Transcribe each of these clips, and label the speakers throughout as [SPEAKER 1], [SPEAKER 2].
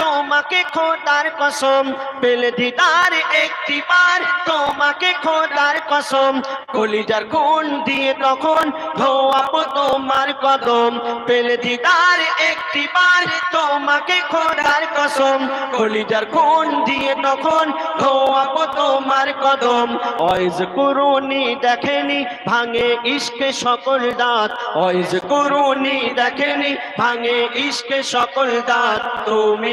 [SPEAKER 1] তোমাকে খোদার কসম, পেলে দিদার একটি বার। তোমাকে খোদার কসম, কলিজার কোন দিয়ে তখন ধোয়াবো তোমার কদম। পেলে দিদার একটি বার, তোমাকে খোদার কসম, কলিজার কোন দিয়ে তখন ধোয়াবো তোমার কদম। অয়েজ করুনি দেখেনি, ভাঙে ইশকে সকল দাঁত। অয়েজ করুনি দেখেনি, ভাঙে ইশকে সকল দাঁত। তুমি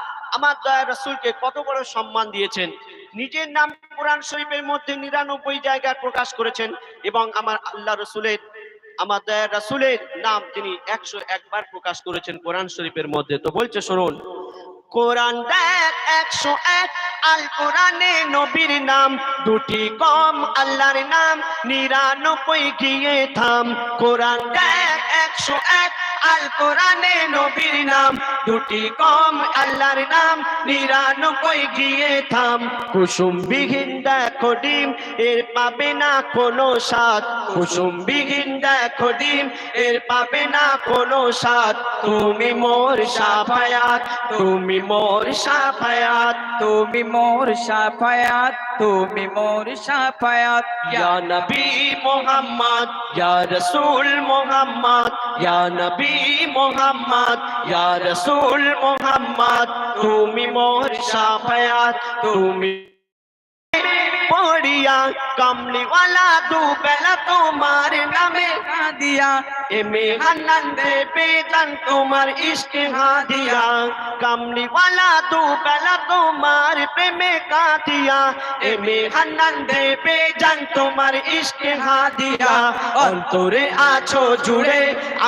[SPEAKER 1] আমার দয়া রসুলকে কত বড় সম্মান দিয়েছেন। নিজের নাম কোরআন শরীফের মধ্যে নিরানব্বই জায়গায় প্রকাশ করেছেন এবং আমার আল্লাহ রসুলের, আমার দয়া রসুলের নাম তিনি একশো একবার প্রকাশ করেছেন কোরআন শরীফের মধ্যে। তো বলছে, শুনুন, কোরআন দেখ একশো এক, আল কোরআনে নবীর নাম, দুটি কম আল্লাহর নাম, নিরানব্বই গিয়ে থাম। কোরআন দেখ একশো এক আল কোরআনে নবীর নাম। দুটি কম আল্লাহর নাম, নিরানব্বই গিয়ে থাম। কুসুম বিহীন দেখো ডিম, এর পাবে না কোনো স্বাদ। কুসুম বিহীন দেখো ডিম, এর পাবে না কোনো স্বাদ। তুমি মোর সাফায়াত, তুমি মোর সাফায়াত,
[SPEAKER 2] তুমি মোর সাফায়াত, তুমি মোর সাফায়াত।
[SPEAKER 1] ইয়া নবী মোহাম্মদ, ইয়া রাসূল মোহাম্মদ, ইয়া নবী মোহাম্মদ, ইয়া রাসূল মোহাম্মদ। তুমি মোর সাফায়াত, তুমি পড়িয়া কমলিওয়ালা দু বেলা তোমার নামে
[SPEAKER 2] দিয়া
[SPEAKER 1] এমে দেবে জান তোমার ইশকে হাদিয়া। কামলিওয়ালা দু বেলা তোমার প্রেমে কাঁদিয়া এমে দেবে জান তোমার ইশকে হাদিয়া। অন্তরে আছো জুড়ে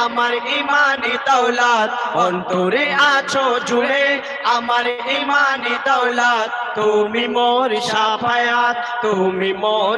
[SPEAKER 1] আমার ইমানি দৌলত, অন্তরে আছো জুড়ে আমার ইমানি দৌলত। তুমি মোর সাফায়াত, তুমি মোর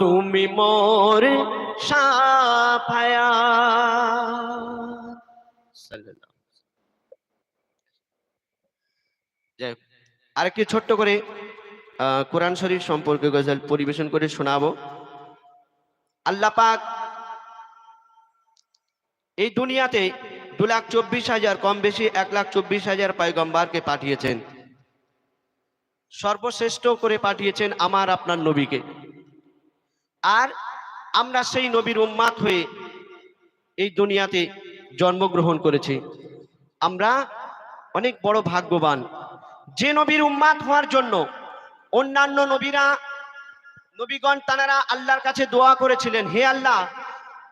[SPEAKER 1] তুমি মোর সাফায়াত যাই হোক, আরেকটি ছোট্ট করে কোরআন শরীফ সম্পর্কে গজল পরিবেশন করে শোনাবো। আল্লাহ পাক এই দুনিয়াতে দু লাখ চব্বিশ হাজার কম বেশি এক লাখ চব্বিশ হাজার পয়গম্বারকে পাঠিয়েছেন। সর্বশ্রেষ্ঠ করে পাঠিয়েছেন আমার আপনার নবীকে। আর আমরা সেই নবীর উম্মাত হয়ে এই দুনিয়াতে জন্মগ্রহণ করেছি। আমরা অনেক বড় ভাগ্যবান। যে নবীর উম্মাত হওয়ার জন্য অন্যান্য নবীরা, নবীগণ তানারা আল্লাহর কাছে দোয়া করেছিলেন, হে আল্লাহ,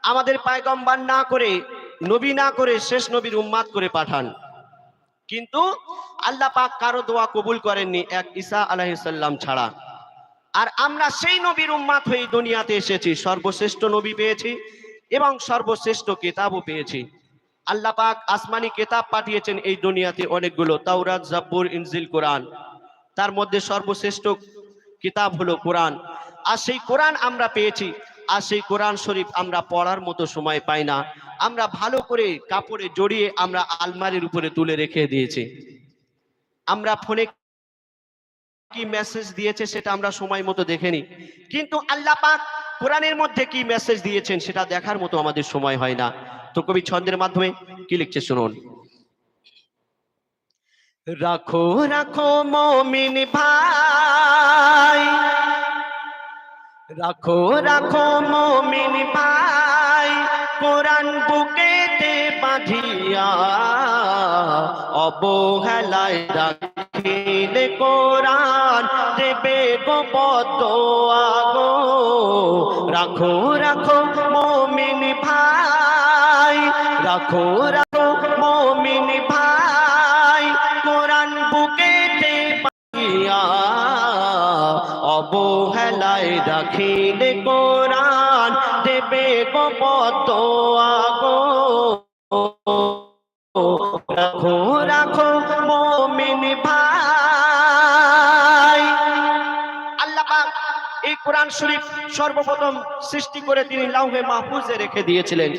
[SPEAKER 1] আমাদের পায়গম্বার না করে, নবী না করে শেষ নবীর উম্মাত করে পাঠান। কিন্তু আল্লাহ পাক কারও দোয়া কবুল করেননি, এক ঈসা আলাইসাল্লাম ছাড়া। আর আমরা সেই নবীর উম্মাত হয়ে দুনিয়াতে এসেছি। সর্বশ্রেষ্ঠ নবী পেয়েছি এবং সর্বশ্রেষ্ঠ কেতাবও পেয়েছি। আল্লাহ পাক আসমানি কেতাব পাঠিয়েছেন এই দুনিয়াতে অনেকগুলো, তাওরাত, জাব্বুর, ইনজিল, কোরআন। তার মধ্যে সর্বশ্রেষ্ঠ কিতাব হলো কোরআন। আর সেই কোরআন আমরা পেয়েছি, আর সেই কোরআন শরীফ আমরা পড়ার মতো সময় পাই না। আমরা ভালো করে কাপড়ে জড়িয়ে আমরা আলমারির উপরে তুলে রেখে দিয়েছি। আমরা ফোনে কি মেসেজ দিয়েছে সেটা আমরা সময় মতো দেখেনি কিন্তু আল্লাহ পাক কোরআনের মধ্যে কি মেসেজ দিয়েছেন সেটা দেখার মতো আমাদের সময় হয় না। তো কবি ছন্দের মাধ্যমে কি লিখছে শুনুন? রাখো রাখো মমিন ভাই। রাখো রাখো মমিন ভাই। কোরআন বুকেতে বাঁধিয়া অবহেলায় রাখিলে কোরআন। দেবে গো আগো রাখো রাখো মমিন ভাই রাখো। রাখো রাখো কোরআন শরীফ সর্বপ্রথম সৃষ্টি করে তিনি লাউহে মাহফুজে রেখে দিয়েছিলেন।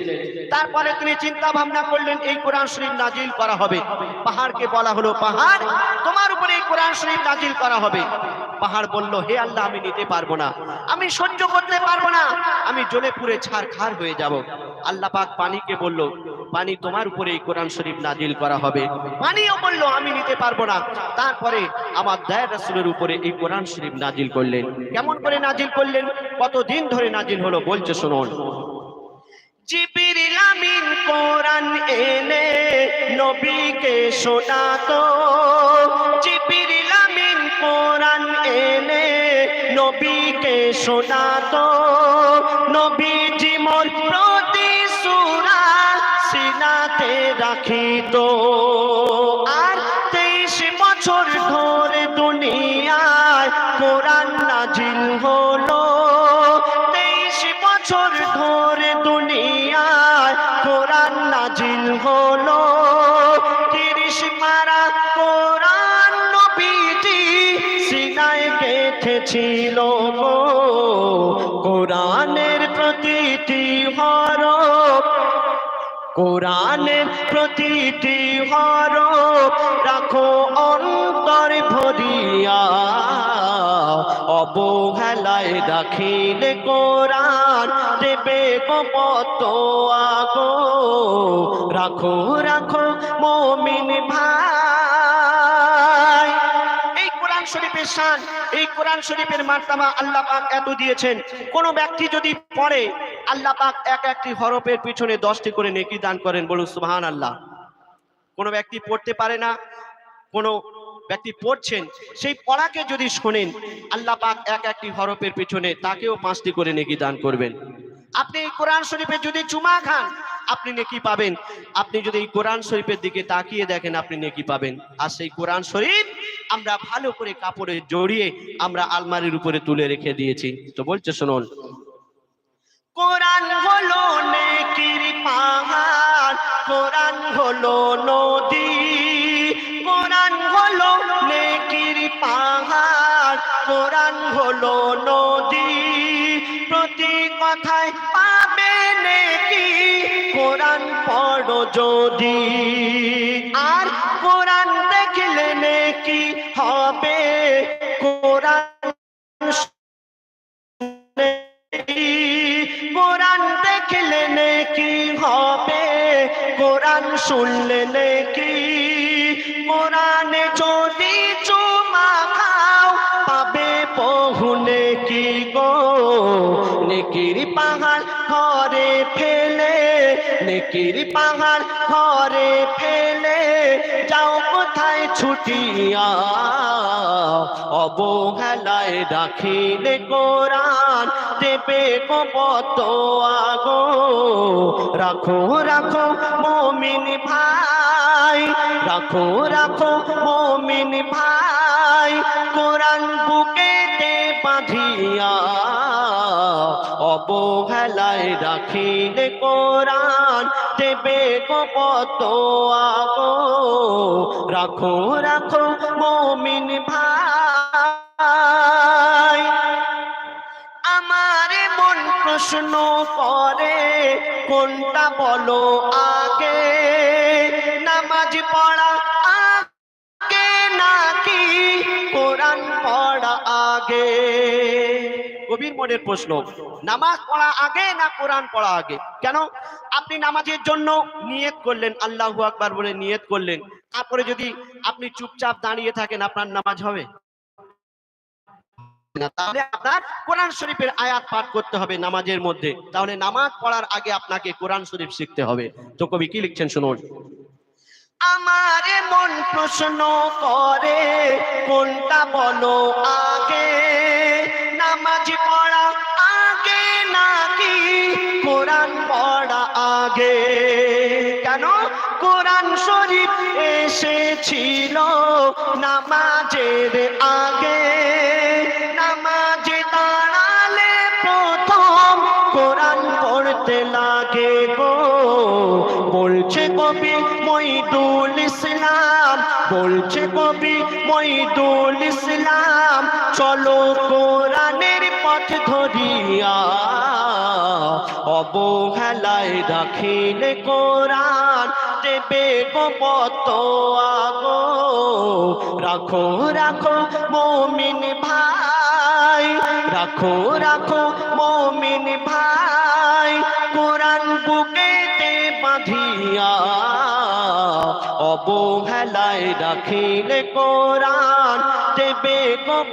[SPEAKER 1] তারপরে তিনি চিন্তা ভাবনা করলেন, এই কোরআন শরীফ নাজিল করা হবে। পাহাড়কে বলা হলো পাহাড়, তোমার উপরে এই কোরআন শরীফ নাজিল করা হবে। পাহাড় বলল, হে আল্লাহ, আমি নিতে পারব না। আমি সহ্য করতে পারব না। আমি জ্বলে পুড়ে ছাড় খার হয়ে যাব। আল্লাহ পাক পানিকে বলল, পানি তোমার উপরে এই কোরআন শরীফ নাজিল করা হবে। পানিও বলল, আমি নিতে পারব না। তারপরে আমার দায় রাসুলের উপরে এই কোরআন শরীফ নাজিল করলেন। কেমন করে নাজিল করলেন। কতদিন ধরে নাজিল হলো বলছে শুনুন। জিবিরিল আমিন কোরআন এনে নবীকে শোনাতো। জিবিরিল আমিন কোরআন এনে নবীকে শোনাতো। নবীজি মোর প্রতি সূরা সিনাতে রাখিত। আর তেইশ বছর ধরে দুনিয়ায় কোরআন নাজিল হলো। তেইশ বছর ধরে দুনিয়ায় কোরআন নাজিল হলো। তিরিশ পারা কোরআন নবীজি সিনায় গেথেছিল গো। কোরআনের প্রতিটি হরফ কোরআনের প্রতিটি হর রাখো অন্তর ভরিয়া। অবহেলায় রাখিলে কোরআন দেবে কত আগো। রাখো রাখো মমিন ভাই। এই কোরআন শরীফের শান, এই কোরআন শরীফের মার্তামা আল্লাহ এত দিয়েছেন। কোনো ব্যক্তি যদি পড়ে আল্লাহ পাক এক একটি হরফের পিছনে দশটি করে নেকি দান করেন, বলুন সুবহান আল্লাহ কোনো ব্যক্তি পড়তে পারে না, কোনো ব্যক্তি পড়ছেন, সেই পড়াকে যদি শোনেন, আল্লাহ পাক এক একটি হরফের পিছনে তাকেও পাঁচটি করে নেকি দান করবেন। আপনি এই কোরআন শরীফে যদি চুমা খান, আপনি নেকি পাবেন। আপনি যদি এই কোরআন শরীফের দিকে তাকিয়ে দেখেন, আপনি নেকি পাবেন। আর সেই কোরআন শরীফ আমরা ভালো করে কাপড়ে জড়িয়ে আমরা আলমারির উপরে তুলে রেখে দিয়েছি। তো বলছে, শুনুন। কোরআন হলো নেকির পাহাড়, কোরআন হলো নদী, কোরআন হলো নেকির পাহাড়, কোরআন হলো নদী। প্রতি কথায় পাবে নেকি, কোরআন পড়ো যদি। আর কোরআন দেখলে নেকি হবে, কোরআন শুনলে নাকি নেকির পাহাড় ঘরে ফেলে যাও, কোথায় ছুটিয়া অবহেলায় রাখিলে কোরআন দেবে কত আগো। রাখো রাখো মমিন ভাই, রাখো রাখো মমিন ভাই। কোরআন বুকেতে বাঁধিয়া অবহেলায় রাখিলে কোরআন। দেবে কত আগো। রাখো রাখো মমিন ভাই। আমার মন প্রশ্ন করে, কোনটা বলো আগে? নামাজ পড়া আগে নাকি কোরআন পড়া আগে? কবির মনের প্রশ্ন, নামাজ পড়া আগে না কোরআন পড়া আগে? কেন? আপনি নামাজের জন্য নিয়ত করলেন, আল্লাহু আকবার বলে নিয়ত করলেন। তারপরে যদি আপনি চুপচাপ দাঁড়িয়ে থাকেন, আপনার নামাজ হবে? তাহলে আপনার কোরআন শরীফের আয়াত পাঠ করতে হবে নামাজের মধ্যে। তাহলে নামাজ পড়ার আগে আপনাকে কোরআন শরীফ শিখতে হবে। তো কবি কি লিখছেন, শুনুন। আমার মন প্রশ্ন করে, কোনটা বলো আগে? নামাজ পড়া আগে নাকি? কোরআন পড়া আগে। কেন? কোরআন শরীফ এসেছিল নামাজের আগে। কবি মইদুল ইসলাম, বলছে কবি মইদুল ইসলাম, চলো কোরআনের পথ ধরিয়া অবহেলায় রাখিলে কোরআন, দেবে গো কত আগো। রাখো রাখো, মমিন ভাই, রাখো রাখো অবহেলায় রাখিলে কোরআন। দেবে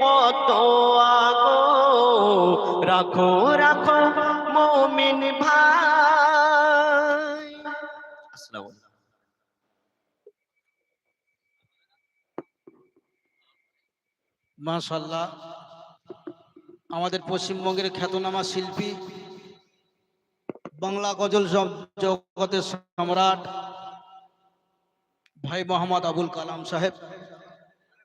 [SPEAKER 1] কত আগো। রাখো রাখো, মমিন ভাই। আসসালামু
[SPEAKER 3] মাশাল্লাহ আমাদের পশ্চিমবঙ্গের খ্যাতনামা শিল্পী, বাংলা গজল জগতের সম্রাট ভাই মোহাম্মদ আবুল কালাম সাহেব